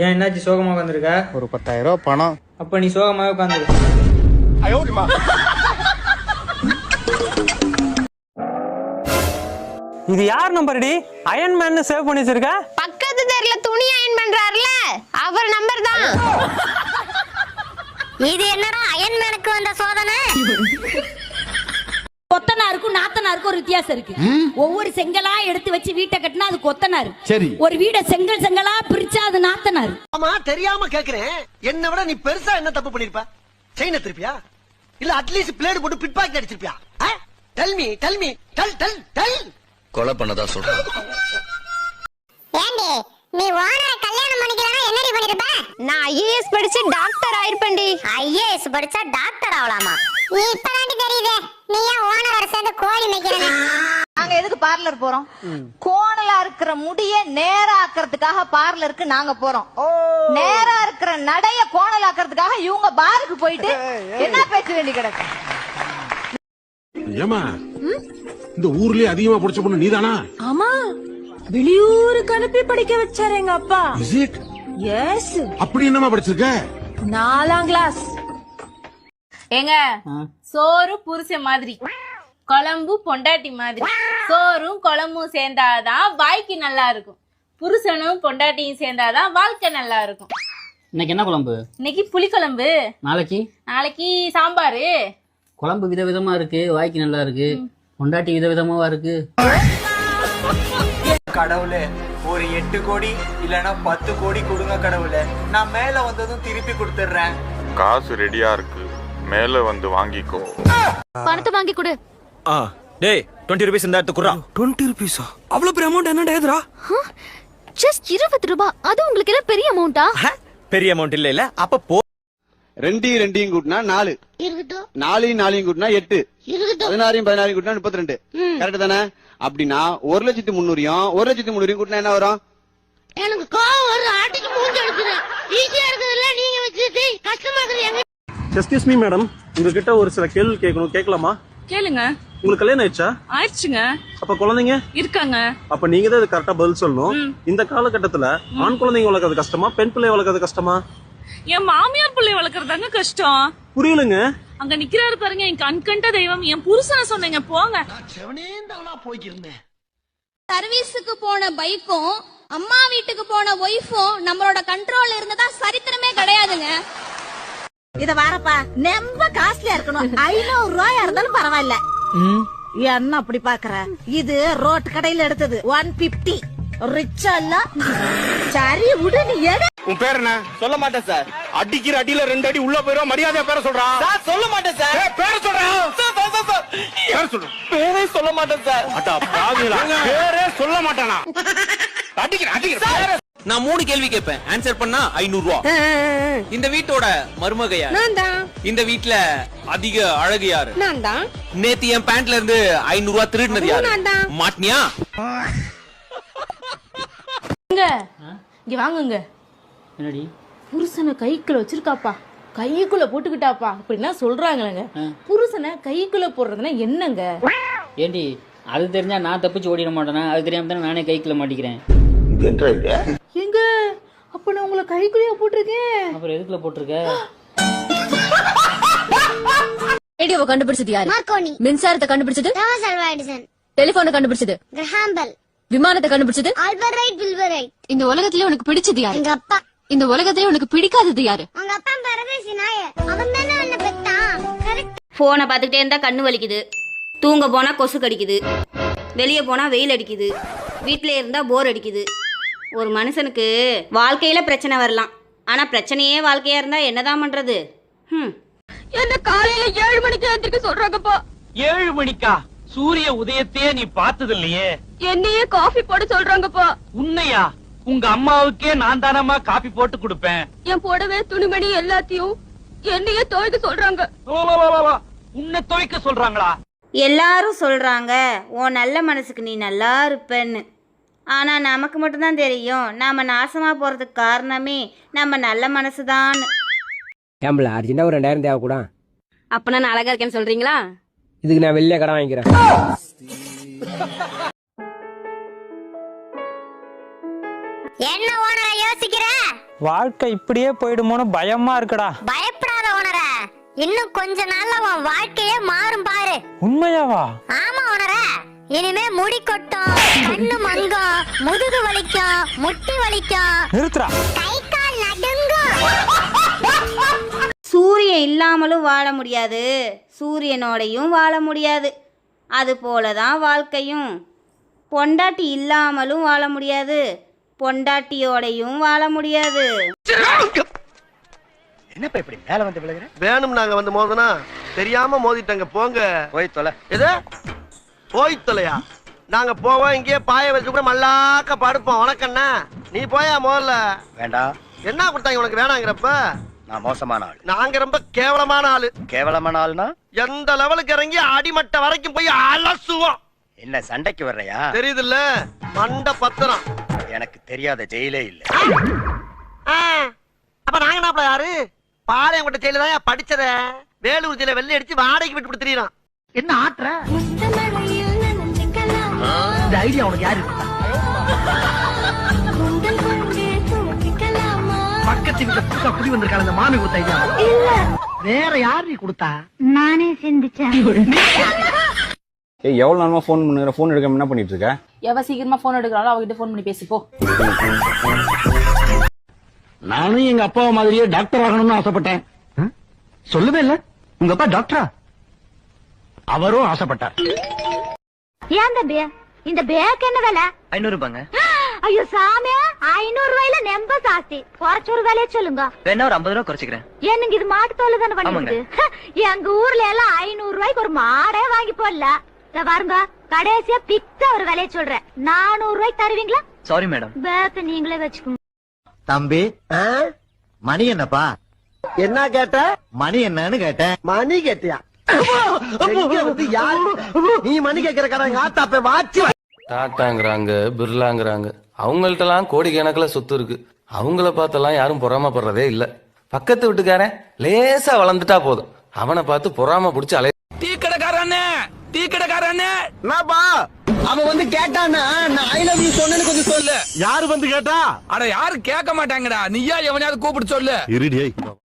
ஏன் என்னாச்சு? சோகமா உட்காந்துருக்க ஒரு பத்தாயிரம் ரூபாய் பணம். அப்ப நீ சோகமாவே உட்காந்துரு இது யார் நம்பர் டி? அயன் மேன் சேவ் பண்ணி வச்சிருக்க? பக்கத்து தெருல துணி அயன் பண்றாருல அவர் நம்பர் தான். இது என்னடா அயன் மேனுக்கு வந்த சோதனை? கொத்தனாருக்கும் நாத்தனாருக்கும் ஒரு வித்தியாசம் இருக்கு. ஒவ்வொரு செங்கலா எடுத்து வச்சு வீட்டை கட்டினா அது கொத்தனாரு. சரி. ஒரு வீட செங்கல் செங்கலா பிரிச்சா அது நாத்தனாரு. ஆமா தெரியாம கேக்குறேன். என்ன விட நீ பெருசா என்ன தப்பு பண்ணிருப்ப? செயின திருப்பியா? இல்ல அட்லீஸ்ட் பிளேடு போட்டு pickpocket அடிச்சிருப்பியா tell me tell me tell tell tell கொலை பண்ணதா சொல்றேன். ஏண்டி நீ ஓனரை கல்யாணம் பண்ணிக்கலாம் என்னடி பண்ணிருப்ப? நான் ஐஏஎஸ் படிச்சு டாக்டர் ஆயிருப்பேன்டி. ஐஏஎஸ் படிச்சா டாக்டர் ஆகலாமா நீ இப்பதாண்டி தெரியுதே. நீ ஏன் ஓனரோட சேர்ந்து கோழி மேய்க்கிறேன்னு? நாங்க எதுக்கு பார்லர் போறோம்? கோணலா இருக்கிற முடிய நேரா ஆக்குறதுக்காக பார்லருக்கு நாங்க போறோம். நேரா இருக்கிற நடைய கோணலாக்குறதுக்காக இவங்க பாருக்கு போயிட்டு என்ன பேச வேண்டி கிடக்கு? ஏமா இந்த ஊர்லயே அதிகமா புடிச்ச பொண்ணு நீதானா? ஆமா. வெளியூருக்கு அனுப்பி படிக்க வச்சாரு எங்க அப்பா. இஸ் இட் எஸ் அப்படி என்னமா படிச்சிருக்க? நாலாம் கிளாஸ் ஏங்க சோறு புருஷன் மாதிரி. குழம்பு பொண்டாட்டி மாதிரி. சோறும் குழம்பும் சேர்ந்தாதான் வாய்க்கு நல்லா இருக்கும். புருஷனும் பொண்டாட்டியும் சேர்ந்தாதான் வாழ்க்கை நல்லா இருக்கும். இன்னைக்கு என்ன குழம்பு? இன்னைக்கு புளிக்குழம்பு. நாளைக்கு? நாளைக்கு சாம்பாரு. குழம்பு விதவிதமா இருக்கு வாய்க்கு நல்லா இருக்கு. பொண்டாட்டி விதவிதமாவா இருக்கு? கடவுளே ஒரு எட்டு கோடி இல்லனா பத்து கோடி கொடுங்க கடவுளே. நான் மேல வந்ததும் திருப்பி கொடுத்துட்றேன். காசு ரெடியா இருக்கு. மேல வந்து வாங்கிக்கோ. பணத்தை வாங்கி கொடு. டேய் டுவெண்ட்டி ருபீஸ் இந்த இடத்துக்கு குறா டுவெண்ட்டி ருபீஸா அவ்வளவு பெரிய அமௌண்ட் என்னடா எதுரா ஜஸ்ட் இருபது ரூபாய் அது உங்களுக்கு எல்லாம் பெரிய அமௌண்டா பெரிய அமௌண்ட் இல்ல இல்ல. அப்ப போ. ரெண்டையும் ரெண்டையும் கூட்டினா நாலு. நாலையும் நாலையும் கூட்டினா எட்டு. பதினாறையும் பதினாறையும் கூட்டினா முப்பத்தி ரெண்டு கரெக்ட் தானே? அப்படின்னா ஒரு லட்சத்தி முந்நூறையும் ஒரு லட்சத்தி முந்நூறையும் கூட்டினா என்ன வரும்? எனக்கு கோவம் வரும். ஆட்டிக்கு மூஞ்சி எடுக்குது ஈஸியா இருக்குதுல்ல நீங்க வச்சுட்டு கஷ்டமா இருக்குது எஸ்கியூஸ் மீ மேடம் உங்ககிட்ட ஒரு சில கேள்வி கேட்கணும். கேட்கலாமா? கேளுங்க. உங்களுக்கு கல்யாணம் ஆயிடுச்சா? ஆயிடுச்சுங்க. அப்ப குழந்தைங்க? இருக்காங்க. அப்ப நீங்க தான் கரெக்டா பதில் சொல்லணும். இந்த காலகட்டத்துல ஆண் குழந்தைங்க வளர்க்கறது கஷ்டமா பெண் பிள்ளை வளர்க்கறது கஷ்டமா? என் மாமியார் பிள்ளை வளர்க்கறதாங்க கஷ்டம். புரியலங்க. அங்க நிக்கிறாரு பாருங்க என் கண்கண்ட தெய்வம். என் புருஷனை சொன்னீங்க போங்க. போய்க்கிருந்தேன். சர்வீஸுக்கு போன பைக்கும் அம்மா வீட்டுக்கு போன ஒய்ஃபும் நம்மளோட கண்ட்ரோல்ல இருந்ததா சரித்திரமே கிடையாதுங்க. இத வரப்பா. ரொம்ப காஸ்ட்லியா இருக்கணும். ஐநூறு ரூபாயா இருந்தாலும் பரவாயில்ல. என்ன அப்படி பாக்குற? இது ரோட் கடையில எடுத்தது. ஒன் பிப்டி ரிச்சா இல்ல? சரி விடு நீ எடு. உன் பேர் என்ன? சொல்ல மாட்டேன் சார் அடிக்கிற அடியில ரெண்டு அடி உள்ள போயிரும். மரியாதையா பேர சொல்றான் சொல்ல மாட்டேன் சார் பேர சொல்றான் பேர் சொல்றேன் பேரே சொல்ல மாட்டேன் சார் அட்டா பாவிகளா. பேரே சொல்ல மாட்டானா? அடிக்கிற அடிக்கிற. நான் மூணு கேள்வி கேட்பேன். ஆன்சர் பண்ணா ஐநூறு ரூபா இந்த வீட்டோட மருமக யாரு இந்த வீட்ல அதிக அழகு யாரு? நேத்து என் பேண்ட்ல இருந்து ஐநூறு ரூபா திருடினது யாரு? மாட்டினியா இங்க வாங்குங்க. என்னடி? புருஷனை கைக்குள்ள வச்சிருக்காப்பா. கைக்குள்ள போட்டுக்கிட்டாப்பா. அப்படின்னா சொல்றாங்களேங்க. புருஷனை கைக்குள்ள போடுறதுன்னா என்னங்க? ஏண்டி அது தெரிஞ்சா நான் தப்பிச்சு ஓடிட மாட்டேனா? அது தெரியாம தானே நானே கைக்குள்ள மாட்டிக்கிறேன். எங்க? அப்ப நான் உங்களை கைக்குள்ளேயே போட்டிருக்கேன். அப்புறம் எதுக்குள்ள போட்டிருக்க? ரேடியோவை கண்டுபிடிச்சது யாரு? மார்க்கோனி. மின்சாரத்தை கண்டுபிடிச்சது? தாமஸ் அல்வா எடிசன் டெலிபோனை கண்டுபிடிச்சது? கிரஹாம் பெல் விமானத்தை கண்டுபிடிச்சது? ஆல்பர்ட் ரைட் வில்பர் ரைட் இந்த உலகத்திலே உனக்கு பிடிச்சது யாரு? எங்க அப்பா. இந்த உலகத்திலே உனக்கு பிடிக்காதது யாரு? உங்க அப்பா பரதேசி நாயர். அவன் தானே உன்னை பெத்தான். கரெக்ட் ஃபோனை பார்த்துக்கிட்டே இருந்தா கண்ணு வலிக்குது. தூங்க போனா கொசு கடிக்குது. வெளியே போனா வெயில் அடிக்குது. வீட்டிலே இருந்தா போர் அடிக்குது. ஒரு மனுஷனுக்கு வாழ்க்கையில பிரச்சனை வரலாம். ஆனா பிரச்சனையே வாழ்க்கையா இருந்தா என்னதான் பண்றது? ஹம். என்ன காலையில ஏழு மணிக்கு எந்திரிக்க சொல்றாங்கப்பா. ஏழு மணிக்கா? சூரிய உதயத்தையே நீ பார்த்தது இல்லையே என்னையே காஃபி போட சொல்றாங்கப்பா. உன்னையா? உங்க அம்மாவுக்கே நான் தானம்மா காப்பி போட்டு கொடுப்பேன். என் புடவை துணிமணி எல்லாத்தையும் என்னையே துவைக்க சொல்றாங்க. உன்னை துவைக்க சொல்றாங்களா? எல்லாரும் சொல்றாங்க உன் நல்ல மனசுக்கு நீ நல்லா இருப்பேன்னு. ஆனா நமக்கு மட்டும்தான் தெரியும். நாம நாசமா போறதுக்கு காரணமே நம்ம நல்ல மனசுதான். ஏம்பல அர்ஜென்டா ஒரு ரெண்டாயிரம் தேவை கூட. அப்ப நான் அழகா இருக்கேன்னு சொல்றீங்களா? இதுக்கு நான் வெளியே கடன் வாங்கிக்கிறேன். என்ன ஓனரா யோசிக்கிற? வாழ்க்கை இப்படியே போயிடுமோன்னு பயமா இருக்குடா. பயப்படாத உணர இன்னும் கொஞ்ச நாள்ல உன் வாழ்க்கையே மாறும் பாரு. உண்மையாவா? ஆமா உணர இனிமே முடி கொட்டும் கண்ணு மங்கும். முதுகு வலிக்கும் முட்டி வலிக்கும் நிறுத்துறா கை கால் நடுங்கும் சூரியன் இல்லாமலும் வாழ முடியாது. சூரியனோடையும் வாழ முடியாது. அது போல தான் வாழ்க்கையும். பொண்டாட்டி இல்லாமலும் வாழ முடியாது. பொண்டாட்டியோடையும் வாழ முடியாது. என்னப்பா இப்படி மேல வந்து விழுகிற? வேணும் நாங்க வந்து மோதனா தெரியாம மோதிட்டங்க போங்க. போய் தொலை. எது? போய் தொலையா? நாங்க போவோம் இங்கேயே பாய வச்சு கூட மல்லாக்க படுப்போம். உனக்கண்ணா நீ போயா முதல்ல? வேண்டாம் என்ன கொடுத்தாங்க உனக்கு வேணாங்கிறப்ப? நான் மோசமான ஆள். நாங்க ரொம்ப கேவலமான ஆளு. கேவலமான ஆளுனா? எந்த லெவலுக்கு இறங்கி அடிமட்ட வரைக்கும் போய் அலசுவோம். என்ன சண்டைக்கு வர்றையா? தெரியுதுல்ல? மண்ட பத்திரம். எனக்கு தெரியாத ஜெயிலே இல்ல. அப்ப நாங்க என்ன யாரு? பாளையம் கொண்ட ஜெயில தான் படிச்சத? வேலூர் ஜெயில வெள்ளை அடிச்சு வாடகைக்கு விட்டு கொடுத்துறீங்க என்ன ஆட்டுற? இந்த ஐடியா உனக்கு யாரு கொடுத்தா? பக்கத்து வீட்டுல புதுசா குடி வந்திருக்காங்க இந்த மாமி கொடுத்த ஐடியா. வேற யாரு நீ கொடுத்தா? நானே சிந்திச்சேன். ஏய் எவ்வளவு நேரமா ஃபோன் பண்ணுற? ஃபோன் எடுக்காம என்ன பண்ணிட்டு இருக்க எவ சீக்கிரமா போன் எடுக்கிறாளோ அவகிட்ட போன் பண்ணி பேசிப்போ. நானும் எங்க அப்பா மாதிரியே டாக்டர் ஆகணும்னு ஆசைப்பட்டேன். சொல்லவே இல்ல. உங்க அப்பா டாக்டரா அவரும் ஆசைப்பட்டார். ஏன் தம்பி இந்த பேக் என்ன விலை? ஐநூறு ரூபாங்க ஐயோ சாமி ஐநூறு ரூபாயில நெம்ப ஜாஸ்தி குறைச்ச ஒரு விலைய சொல்லுங்க. வேணா ஒரு ஐம்பது ரூபா குறைச்சிக்கிறேன். என்னங்க இது மாட்டு தோல் தானே பண்ணிருக்கு எங்க ஊர்ல எல்லாம் ஐநூறு ரூபாய்க்கு ஒரு மாடே வாங்கி போடல. இத பாருங்க கடைசியா பிக்ஸா ஒரு விலைய சொல்றேன். நானூறு ரூபாய்க்கு தருவீங்களா? சாரி மேடம் பேக்க நீங்களே வச்சுக்கோங்க. தம்பி மணி என்னப்பா? என்ன கேட்ட? மணி என்னன்னு கேட்டேன். மணி கேட்டியா? நீ மணி கேக்குற கடை ஆத்தாப்ப வாட்சி டாட்டாங்கிறாங்க பிர்லாங்கிறாங்க. அவங்கள்ட்டலாம் கோடிக்கணக்கில் சொத்து இருக்கு. அவங்கள பார்த்தெல்லாம் யாரும் பொறாமப்படுறதே இல்ல. பக்கத்து வீட்டுக்காரன் லேசா வளர்ந்துட்டா போதும். அவனை பார்த்து பொறாம பிடிச்சி அலை டீ கடைக்காரண்ணே டீ கடைக்காரண்ணே என்னப்பா? அவன் வந்து கேட்டானா நான் ஐ லவ் யூ சொன்னேன்னு கொஞ்சம் சொல்லு. யாரு வந்து கேட்டா? அட யாரும் கேட்க மாட்டாங்கடா. நீயா எவனையாவது கூப்பிட்டு சொல்லு. இருடியை